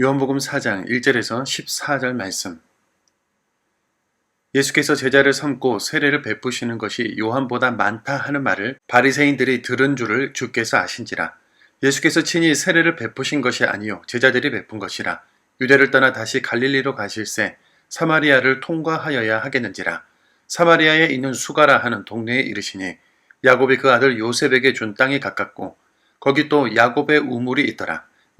요한복음 4장 1절에서 14절 말씀. 예수께서 제자를 삼고 세례를 베푸시는 것이 요한보다 많다 하는 말을 바리새인들이 들은 줄을 주께서 아신지라. 예수께서 친히 세례를 베푸신 것이 아니요 제자들이 베푼 것이라. 유대를 떠나 다시 갈릴리로 가실새 사마리아를 통과하여야 하겠는지라. 사마리아에 있는 수가라 하는 동네에 이르시니 야곱이 그 아들 요셉에게 준 땅이 가깝고 거기 또 야곱의 우물이 있더라.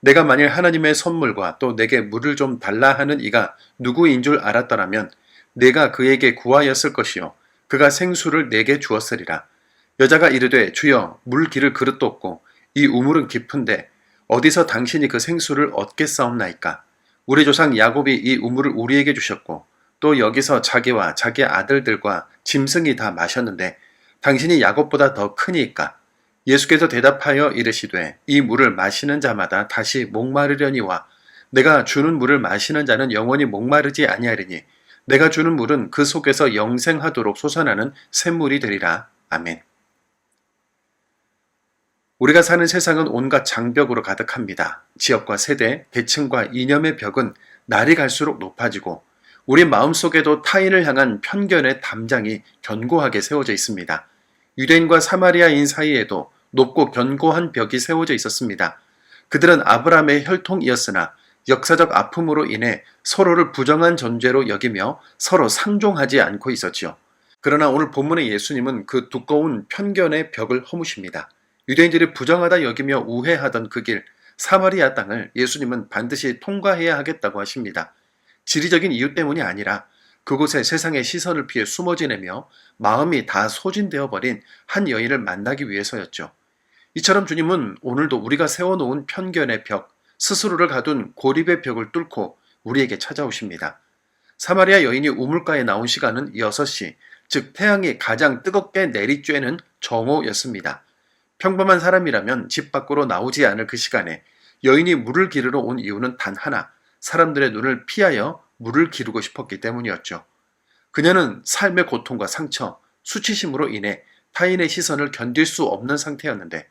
내가 만일 하나님의 선물과 또 내게 물을 좀 달라 하는 이가 누구인 줄 알았더라면 내가 그에게 구하였을 것이요 그가 생수를 내게 주었으리라. 여자가 이르되 주여 물 기를 그릇도 없고 이 우물은 깊은데 어디서 당신이 그 생수를 얻겠사옵나이까? 우리 조상 야곱이 이 우물을 우리에게 주셨고 또 여기서 자기와 자기 아들들과 짐승이 다 마셨는데 당신이 야곱보다 더 크니까? 예수께서 대답하여 이르시되 이 물을 마시는 자마다 다시 목마르려니와 내가 주는 물을 마시는 자는 영원히 목마르지 아니하리니 내가 주는 물은 그 속에서 영생하도록 솟아나는 샘물이 되리라. 아멘. 우리가 사는 세상은 온갖 장벽으로 가득합니다. 지역과 세대, 계층과 이념의 벽은 날이 갈수록 높아지고 우리 마음속에도 타인을 향한 편견의 담장이 견고하게 세워져 있습니다. 유대인과 사마리아인 사이에도 높고 견고한 벽이 세워져 있었습니다. 그들은 아브라함의 혈통이었으나 역사적 아픔으로 인해 서로를 부정한 존재로 여기며 서로 상종하지 않고 있었지요. 그러나 오늘 본문의 예수님은 그 두꺼운 편견의 벽을 허무십니다. 유대인들이 부정하다 여기며 우회하던 그 길, 사마리아 땅을 예수님은 반드시 통과해야 하겠다고 하십니다. 지리적인 이유 때문이 아니라 그곳에 세상의 시선을 피해 숨어 지내며 마음이 다 소진되어 버린 한 여인을 만나기 위해서였죠. 이처럼 주님은 오늘도 우리가 세워놓은 편견의 벽, 스스로를 가둔 고립의 벽을 뚫고 우리에게 찾아오십니다. 사마리아 여인이 우물가에 나온 시간은 6시, 즉 태양이 가장 뜨겁게 내리쬐는 정오였습니다. 평범한 사람이라면 집 밖으로 나오지 않을 그 시간에 여인이 물을 기르러 온 이유는 단 하나, 사람들의 눈을 피하여 물을 기르고 싶었기 때문이었죠. 그녀는 삶의 고통과 상처, 수치심으로 인해 타인의 시선을 견딜 수 없는 상태였는데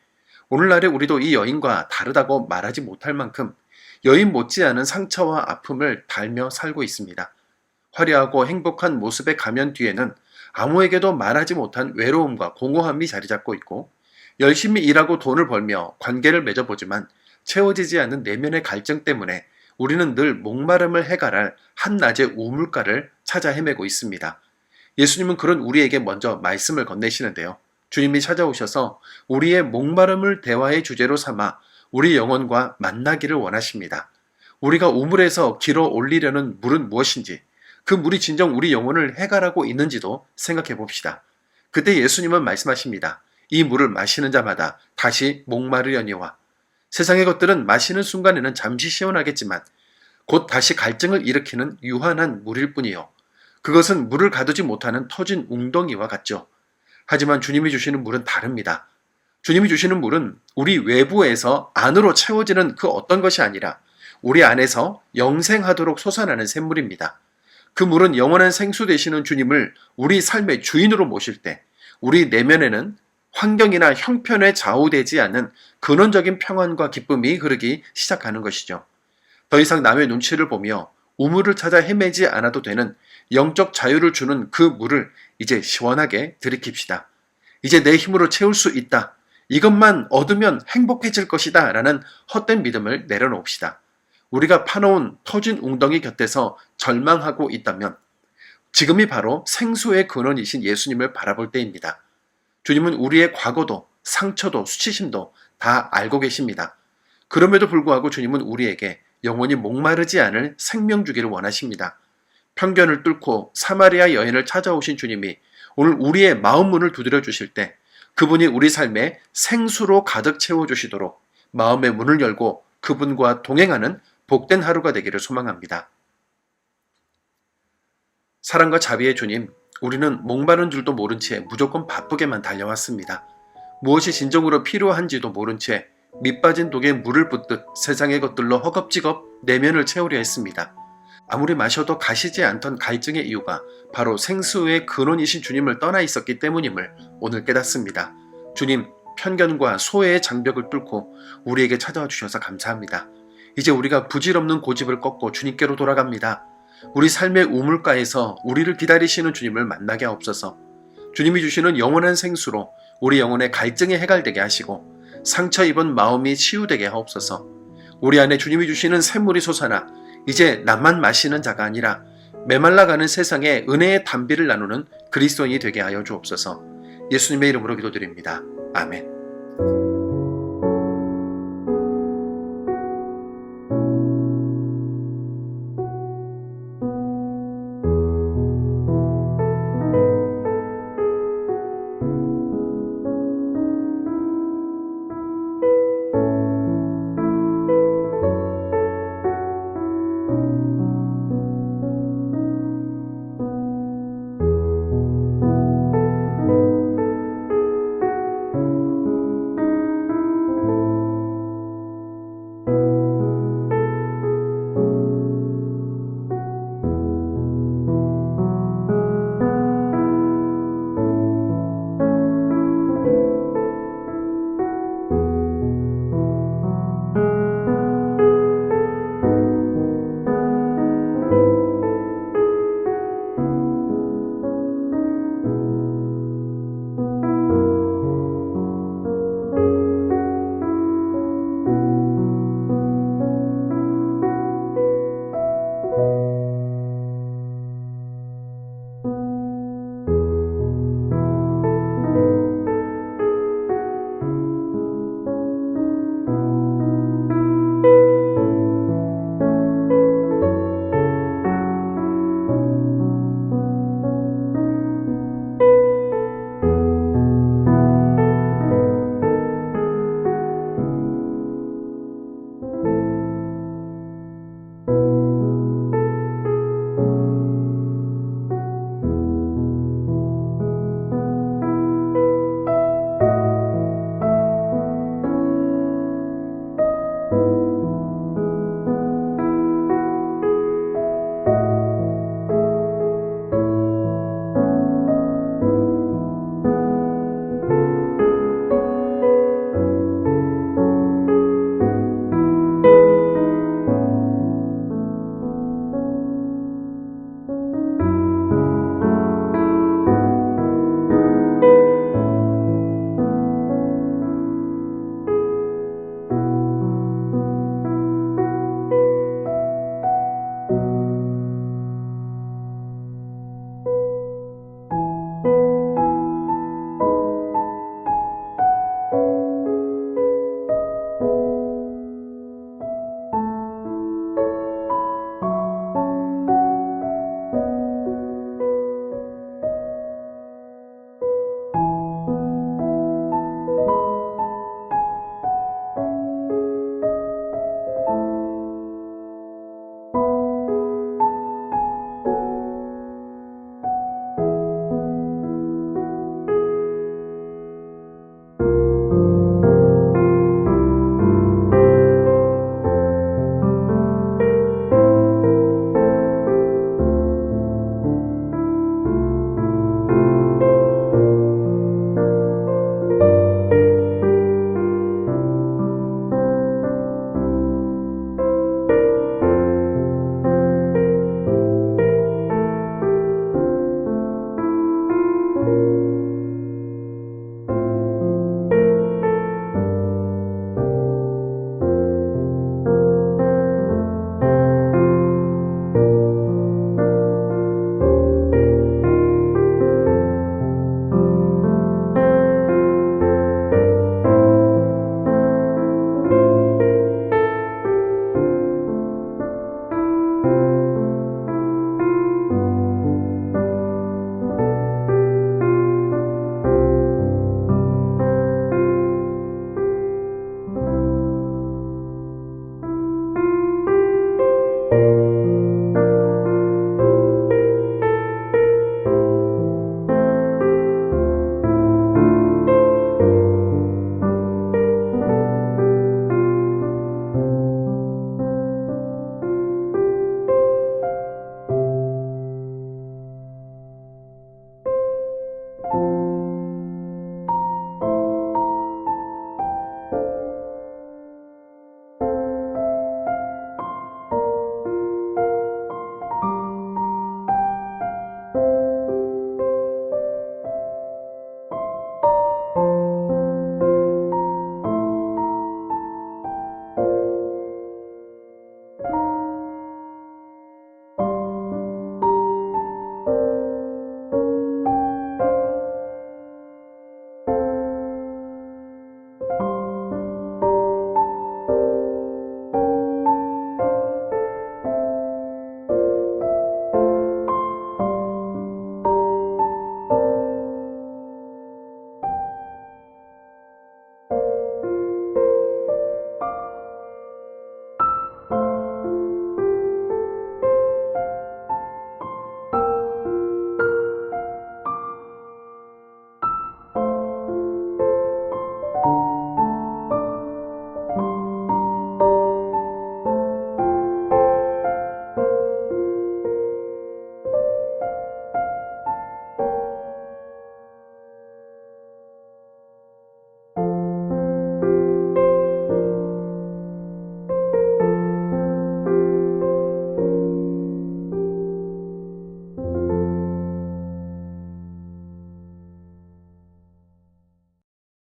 오늘날에 우리도 이 여인과 다르다고 말하지 못할 만큼 여인 못지않은 상처와 아픔을 달며 살고 있습니다. 화려하고 행복한 모습의 가면 뒤에는 아무에게도 말하지 못한 외로움과 공허함이 자리 잡고 있고 열심히 일하고 돈을 벌며 관계를 맺어보지만 채워지지 않는 내면의 갈증 때문에 우리는 늘 목마름을 해갈할 한낮의 우물가를 찾아 헤매고 있습니다. 예수님은 그런 우리에게 먼저 말씀을 건네시는데요. 주님이 찾아오셔서 우리의 목마름을 대화의 주제로 삼아 우리 영혼과 만나기를 원하십니다. 우리가 우물에서 길어 올리려는 물은 무엇인지, 그 물이 진정 우리 영혼을 해갈하고 있는지도 생각해 봅시다. 그때 예수님은 말씀하십니다. 이 물을 마시는 자마다 다시 목마르려니와 세상의 것들은 마시는 순간에는 잠시 시원하겠지만 곧 다시 갈증을 일으키는 유한한 물일 뿐이요. 그것은 물을 가두지 못하는 터진 웅덩이와 같죠. 하지만 주님이 주시는 물은 다릅니다. 주님이 주시는 물은 우리 외부에서 안으로 채워지는 그 어떤 것이 아니라 우리 안에서 영생하도록 솟아나는 샘물입니다. 그 물은 영원한 생수 되시는 주님을 우리 삶의 주인으로 모실 때 우리 내면에는 환경이나 형편에 좌우되지 않는 근원적인 평안과 기쁨이 흐르기 시작하는 것이죠. 더 이상 남의 눈치를 보며 우물을 찾아 헤매지 않아도 되는 영적 자유를 주는 그 물을 이제 시원하게 들이킵시다. 이제 내 힘으로 채울 수 있다. 이것만 얻으면 행복해질 것이다. 라는 헛된 믿음을 내려놓읍시다. 우리가 파놓은 터진 웅덩이 곁에서 절망하고 있다면 지금이 바로 생수의 근원이신 예수님을 바라볼 때입니다. 주님은 우리의 과거도 상처도 수치심도 다 알고 계십니다. 그럼에도 불구하고 주님은 우리에게 영원히 목마르지 않을 생명 주기를 원하십니다. 편견을 뚫고 사마리아 여인을 찾아오신 주님이 오늘 우리의 마음 문을 두드려 주실 때 그분이 우리 삶에 생수로 가득 채워 주시도록 마음의 문을 열고 그분과 동행하는 복된 하루가 되기를 소망합니다. 사랑과 자비의 주님, 우리는 목마른 줄도 모른 채 무조건 바쁘게만 달려왔습니다. 무엇이 진정으로 필요한지도 모른 채 밑빠진 독에 물을 붓듯 세상의 것들로 허겁지겁 내면을 채우려 했습니다. 아무리 마셔도 가시지 않던 갈증의 이유가 바로 생수의 근원이신 주님을 떠나 있었기 때문임을 오늘 깨닫습니다. 주님, 편견과 소외의 장벽을 뚫고 우리에게 찾아와 주셔서 감사합니다. 이제 우리가 부질없는 고집을 꺾고 주님께로 돌아갑니다. 우리 삶의 우물가에서 우리를 기다리시는 주님을 만나게 하옵소서. 주님이 주시는 영원한 생수로 우리 영혼의 갈증이 해갈되게 하시고 상처 입은 마음이 치유되게 하옵소서. 우리 안에 주님이 주시는 샘물이 솟아나 이제 나만 마시는 자가 아니라 메말라가는 세상에 은혜의 담비를 나누는 그리스도인이 되게 하여 주옵소서. 예수님의 이름으로 기도드립니다. 아멘.